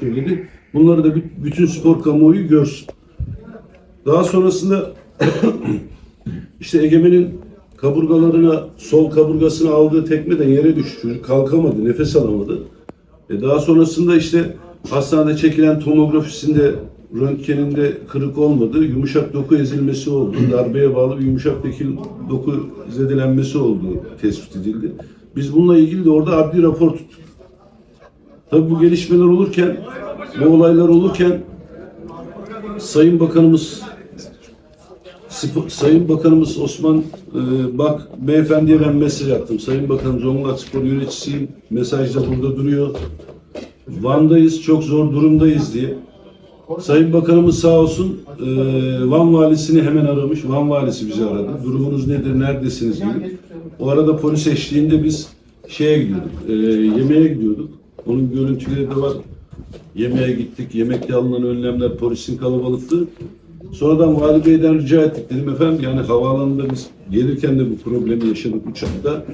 söyledi. Bunları da bü- bütün spor kamuoyu görsün. Daha sonrasında işte Egemen'in kaburgalarına, sol kaburgasına aldığı tekmeden yere düştü. Kalkamadı, nefes alamadı. E daha sonrasında işte hastanede çekilen tomografisinde röntgeninde kırık olmadı. Yumuşak doku ezilmesi oldu. Darbeye bağlı bir yumuşak dokil- doku zedelenmesi olduğu tespit edildi. Biz bununla ilgili de orada adli rapor tuttuk. Tabii bu gelişmeler olurken, bu olaylar olurken Sayın Bakanımız Sayın Bakanımız Osman e, Bak beyefendiye ben mesaj attım. Sayın Bakanım Zonguldak Spor yöneticisiyim. Mesaj da burada duruyor. Van'dayız, çok zor durumdayız diye. Sayın Bakanımız sağ olsun e, Van valisini hemen aramış. Van valisi bizi aradı. Durumunuz nedir, neredesiniz gibi. O arada polis eşliğinde biz şeye gidiyorduk, e, yemeğe gidiyorduk. Onun görüntüleri de var. Yemeğe gittik, yemekte alınan önlemler, polisin kalabalıklığı. Sonradan Vali Bey'den rica ettik. Dedim efendim yani havaalanında biz gelirken de bu problemi yaşadık uçakta.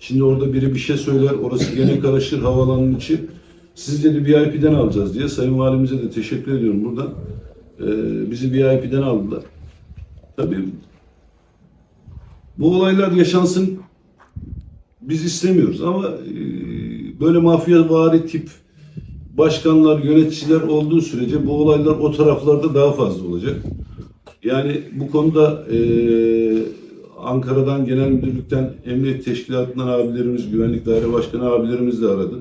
Şimdi orada biri bir şey söyler, orası gene karışır havaalanının içi. Siz dedi VIP'den alacağız diye. Sayın Valimize de teşekkür ediyorum buradan. Ee, bizi VIP'den aldılar. Tabii bu olaylar yaşansın biz istemiyoruz ama e, böyle mafya tip başkanlar, yöneticiler olduğu sürece bu olaylar o taraflarda daha fazla olacak. Yani bu konuda e, Ankara'dan Genel Müdürlükten Emniyet Teşkilatı'ndan abilerimiz, Güvenlik Daire Başkanı abilerimiz de aradı.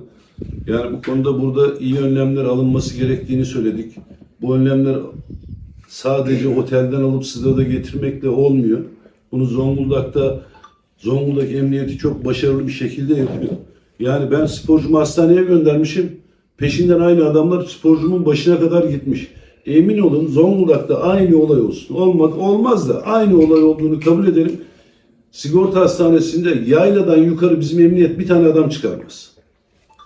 Yani bu konuda burada iyi önlemler alınması gerektiğini söyledik. Bu önlemler sadece otelden alıp stada getirmekle olmuyor. Bunu Zonguldak'ta Zonguldak Emniyeti çok başarılı bir şekilde yapıyor. Yani ben sporcumu hastaneye göndermişim. Peşinden aynı adamlar sporcumun başına kadar gitmiş. Emin olun Zonguldak'ta aynı olay olsun. Olmaz, olmaz da aynı olay olduğunu kabul edelim. Sigorta hastanesinde yayladan yukarı bizim emniyet bir tane adam çıkarmaz.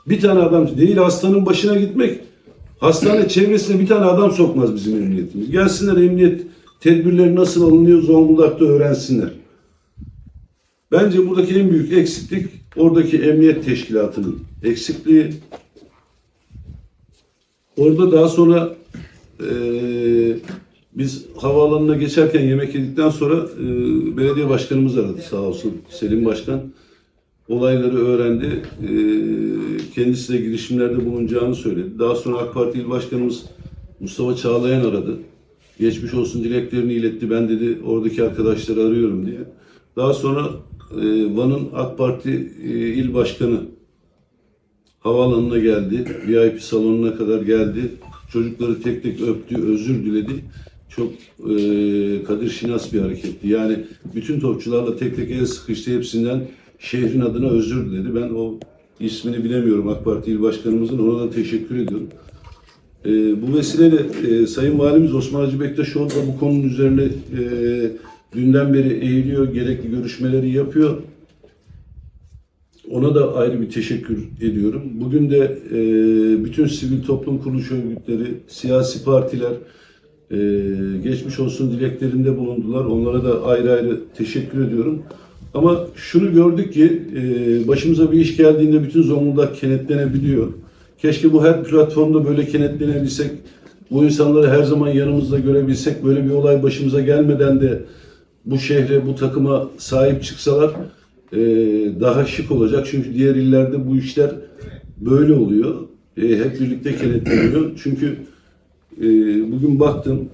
Bir tane adam değil hastanın başına gitmek. Hastane çevresine bir tane adam sokmaz bizim emniyetimiz. Gelsinler emniyet tedbirleri nasıl alınıyor Zonguldak'ta öğrensinler. Bence buradaki en büyük eksiklik oradaki emniyet teşkilatının eksikliği. Orada daha sonra eee, biz havaalanına geçerken yemek yedikten sonra eee, belediye başkanımız aradı sağ olsun Selim Başkan. Olayları öğrendi. Eee, kendisi de girişimlerde bulunacağını söyledi. Daha sonra AK Parti İl Başkanımız Mustafa Çağlayan aradı. Geçmiş olsun dileklerini iletti. Ben dedi oradaki arkadaşları arıyorum diye. Daha sonra eee, Van'ın AK Parti eee, İl Başkanı havaalanına geldi. VIP salonuna kadar geldi. Çocukları tek tek öptü, özür diledi. Çok e, Kadir Şinas bir hareketti. Yani bütün topçularla tek tek el sıkıştı. Hepsinden şehrin adına özür diledi. Ben o ismini bilemiyorum AK Parti İl Başkanımızın. Ona da teşekkür ediyorum. E, bu vesileyle e, Sayın Valimiz Osman Hacı Bektaşoğlu da bu konunun üzerine e, dünden beri eğiliyor. Gerekli görüşmeleri yapıyor. Ona da ayrı bir teşekkür ediyorum. Bugün de e, bütün sivil toplum kuruluş örgütleri, siyasi partiler e, geçmiş olsun dileklerinde bulundular. Onlara da ayrı ayrı teşekkür ediyorum. Ama şunu gördük ki e, başımıza bir iş geldiğinde bütün Zonguldak kenetlenebiliyor. Keşke bu her platformda böyle kenetlenebilsek, bu insanları her zaman yanımızda görebilsek, böyle bir olay başımıza gelmeden de bu şehre, bu takıma sahip çıksalar e, daha şık olacak. Çünkü diğer illerde bu işler böyle oluyor. E, hep birlikte kenetleniyor. Çünkü e, bugün baktım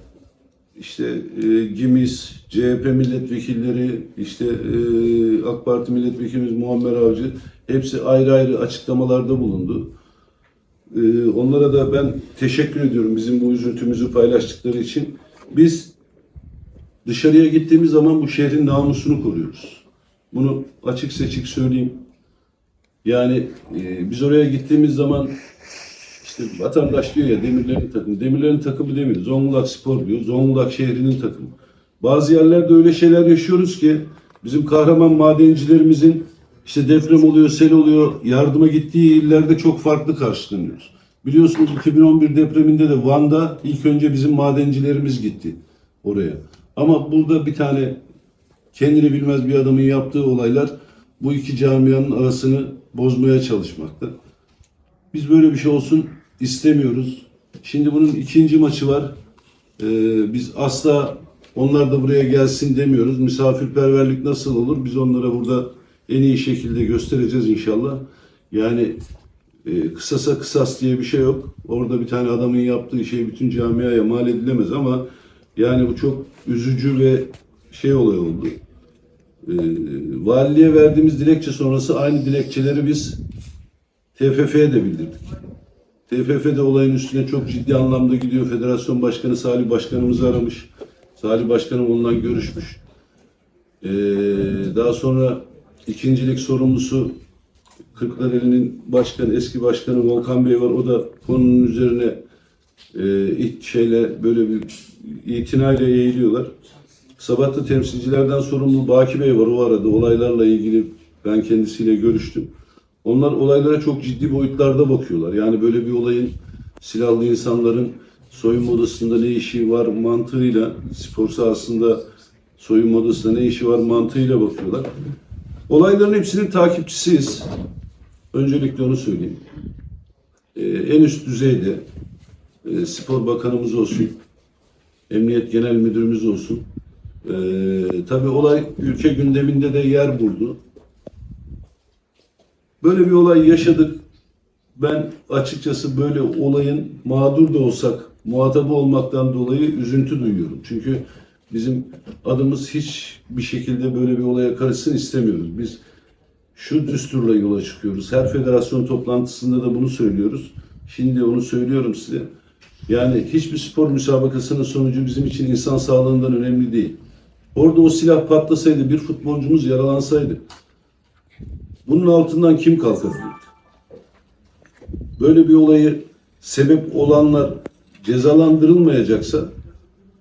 işte e, GİMİS, CHP milletvekilleri, işte e, AK Parti milletvekilimiz Muammer Avcı hepsi ayrı ayrı açıklamalarda bulundu. E, onlara da ben teşekkür ediyorum bizim bu üzüntümüzü paylaştıkları için. Biz dışarıya gittiğimiz zaman bu şehrin namusunu koruyoruz. Bunu açık seçik söyleyeyim. Yani e, biz oraya gittiğimiz zaman işte vatandaş diyor ya demirlerin takımı. Demirlerin takımı demiyor. Zonguldak Spor diyor. Zonguldak şehrinin takımı. Bazı yerlerde öyle şeyler yaşıyoruz ki bizim kahraman madencilerimizin işte deprem oluyor, sel oluyor, yardıma gittiği illerde çok farklı karşılanıyoruz. Biliyorsunuz 2011 depreminde de Van'da ilk önce bizim madencilerimiz gitti oraya. Ama burada bir tane kendini bilmez bir adamın yaptığı olaylar bu iki camianın arasını bozmaya çalışmakta. Biz böyle bir şey olsun istemiyoruz. Şimdi bunun ikinci maçı var. Ee, biz asla onlar da buraya gelsin demiyoruz. Misafirperverlik nasıl olur? Biz onlara burada en iyi şekilde göstereceğiz inşallah. Yani e, kısasa kısas diye bir şey yok. Orada bir tane adamın yaptığı şey bütün camiaya mal edilemez ama yani bu çok üzücü ve şey olay oldu. Ee, valiliğe verdiğimiz dilekçe sonrası aynı dilekçeleri biz TFF'ye de bildirdik. TFF de olayın üstüne çok ciddi anlamda gidiyor. Federasyon Başkanı Salih Başkanımızı aramış. Salih Başkanım onunla görüşmüş. Ee, daha sonra ikincilik sorumlusu Kırklareli'nin başkanı, eski başkanı Volkan Bey var. O da konunun üzerine e, şeyle böyle bir itinayla eğiliyorlar. Sabahtı temsilcilerden sorumlu Baki Bey var. O arada olaylarla ilgili ben kendisiyle görüştüm. Onlar olaylara çok ciddi boyutlarda bakıyorlar. Yani böyle bir olayın silahlı insanların soyunma odasında ne işi var mantığıyla, spor sahasında soyunma odasında ne işi var mantığıyla bakıyorlar. Olayların hepsinin takipçisiyiz. Öncelikle onu söyleyeyim. Ee, en üst düzeyde e, spor bakanımız olsun, emniyet genel müdürümüz olsun. Ee, tabii olay ülke gündeminde de yer buldu. Böyle bir olay yaşadık. Ben açıkçası böyle olayın mağdur da olsak muhatabı olmaktan dolayı üzüntü duyuyorum. Çünkü bizim adımız hiç bir şekilde böyle bir olaya karışsın istemiyoruz. Biz şu düsturla yola çıkıyoruz. Her federasyon toplantısında da bunu söylüyoruz. Şimdi onu söylüyorum size. Yani hiçbir spor müsabakasının sonucu bizim için insan sağlığından önemli değil. Orada o silah patlasaydı, bir futbolcumuz yaralansaydı, bunun altından kim kalkabilirdi? Böyle bir olayı sebep olanlar cezalandırılmayacaksa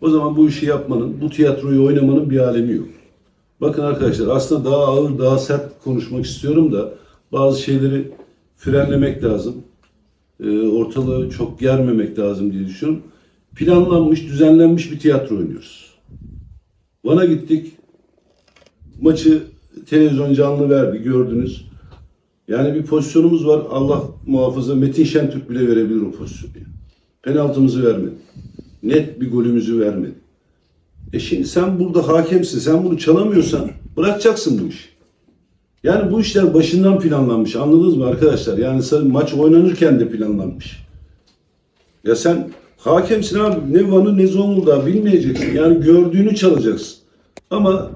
o zaman bu işi yapmanın, bu tiyatroyu oynamanın bir alemi yok. Bakın arkadaşlar aslında daha ağır, daha sert konuşmak istiyorum da bazı şeyleri frenlemek lazım. Ee, ortalığı çok germemek lazım diye düşünüyorum. Planlanmış, düzenlenmiş bir tiyatro oynuyoruz. Van'a gittik. Maçı televizyon canlı verdi gördünüz. Yani bir pozisyonumuz var. Allah muhafaza Metin Şentürk bile verebilir o pozisyonu. Penaltımızı vermedi. Net bir golümüzü vermedi. E şimdi sen burada hakemsin. Sen bunu çalamıyorsan bırakacaksın bu işi. Yani bu işler başından planlanmış. Anladınız mı arkadaşlar? Yani maç oynanırken de planlanmış. Ya sen hakemsin abi. Ne Van'ı ne Zonguldak'ı bilmeyeceksin. Yani gördüğünü çalacaksın. Ama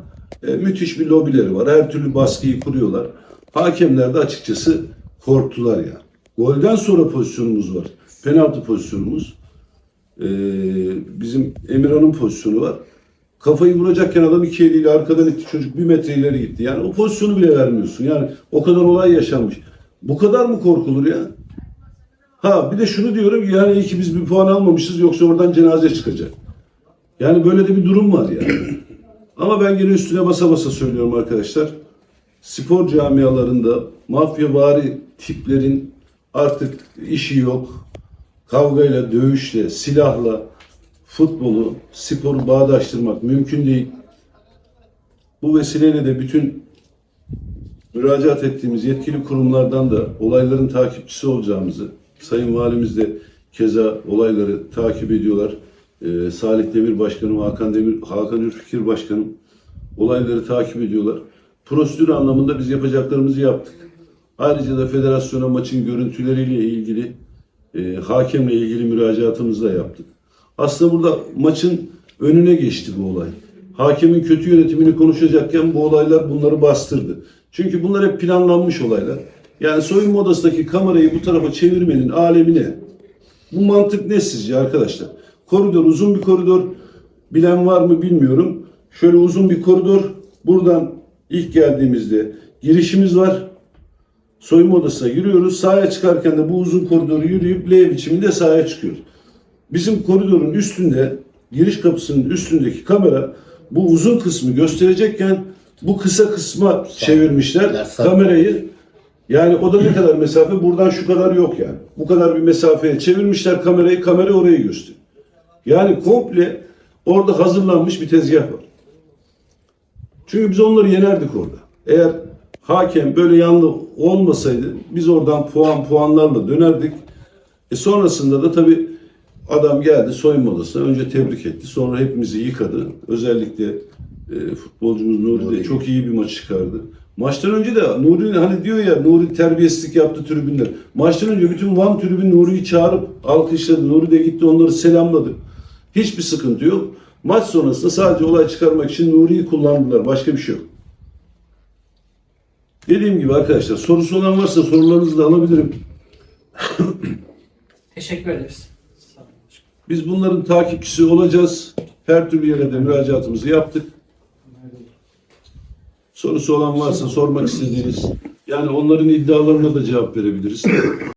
e, müthiş bir lobileri var. Her türlü baskıyı kuruyorlar. Hakemler de açıkçası korktular ya. Golden sonra pozisyonumuz var. Penaltı pozisyonumuz. Ee, bizim Emirhan'ın pozisyonu var. Kafayı vuracakken adam iki eliyle arkadan itti çocuk bir metre ileri gitti. Yani o pozisyonu bile vermiyorsun. Yani o kadar olay yaşanmış. Bu kadar mı korkulur ya? Ha bir de şunu diyorum yani iyi ki biz bir puan almamışız yoksa oradan cenaze çıkacak. Yani böyle de bir durum var yani. Ama ben yine üstüne basa basa söylüyorum arkadaşlar. Spor camialarında mafyavari tiplerin artık işi yok. Kavgayla, dövüşle, silahla futbolu, sporu bağdaştırmak mümkün değil. Bu vesileyle de bütün müracaat ettiğimiz yetkili kurumlardan da olayların takipçisi olacağımızı, Sayın Valimiz de keza olayları takip ediyorlar. Ee, Salih Demir Başkanım, Hakan Demir, Hakan Ürfikir Başkanım olayları takip ediyorlar. Prosedür anlamında biz yapacaklarımızı yaptık. Ayrıca da federasyona maçın görüntüleriyle ilgili, e, hakemle ilgili müracaatımızı da yaptık. Aslında burada maçın önüne geçti bu olay. Hakemin kötü yönetimini konuşacakken bu olaylar bunları bastırdı. Çünkü bunlar hep planlanmış olaylar. Yani soyunma odasındaki kamerayı bu tarafa çevirmenin alemine. Bu mantık ne sizce arkadaşlar? Koridor uzun bir koridor. Bilen var mı bilmiyorum. Şöyle uzun bir koridor. Buradan ilk geldiğimizde girişimiz var. Soyunma odasına giriyoruz. Sahaya çıkarken de bu uzun koridoru yürüyüp L biçiminde sahaya çıkıyoruz. Bizim koridorun üstünde, giriş kapısının üstündeki kamera bu uzun kısmı gösterecekken bu kısa kısma çevirmişler kamerayı. Yani o da ne kadar mesafe? Buradan şu kadar yok yani. Bu kadar bir mesafeye çevirmişler kamerayı, kamera orayı gösteriyor. Yani komple orada hazırlanmış bir tezgah var. Çünkü biz onları yenerdik orada. Eğer hakem böyle yanlı olmasaydı biz oradan puan puanlarla dönerdik. E sonrasında da tabii adam geldi soyunma odasına. Önce tebrik etti. Sonra hepimizi yıkadı. Özellikle e, futbolcumuz Nuri, de çok iyi bir maç çıkardı. Maçtan önce de Nuri hani diyor ya Nuri terbiyesizlik yaptı tribünler. Maçtan önce bütün Van tribün Nuri'yi çağırıp alkışladı. Nuri de gitti onları selamladı. Hiçbir sıkıntı yok. Maç sonrasında sadece olay çıkarmak için Nuri'yi kullandılar. Başka bir şey yok. Dediğim gibi arkadaşlar sorusu olan varsa sorularınızı da alabilirim. Teşekkür ederiz. Biz bunların takipçisi olacağız. Her türlü yere de müracaatımızı yaptık. Sorusu olan varsa sormak istediğiniz yani onların iddialarına da cevap verebiliriz.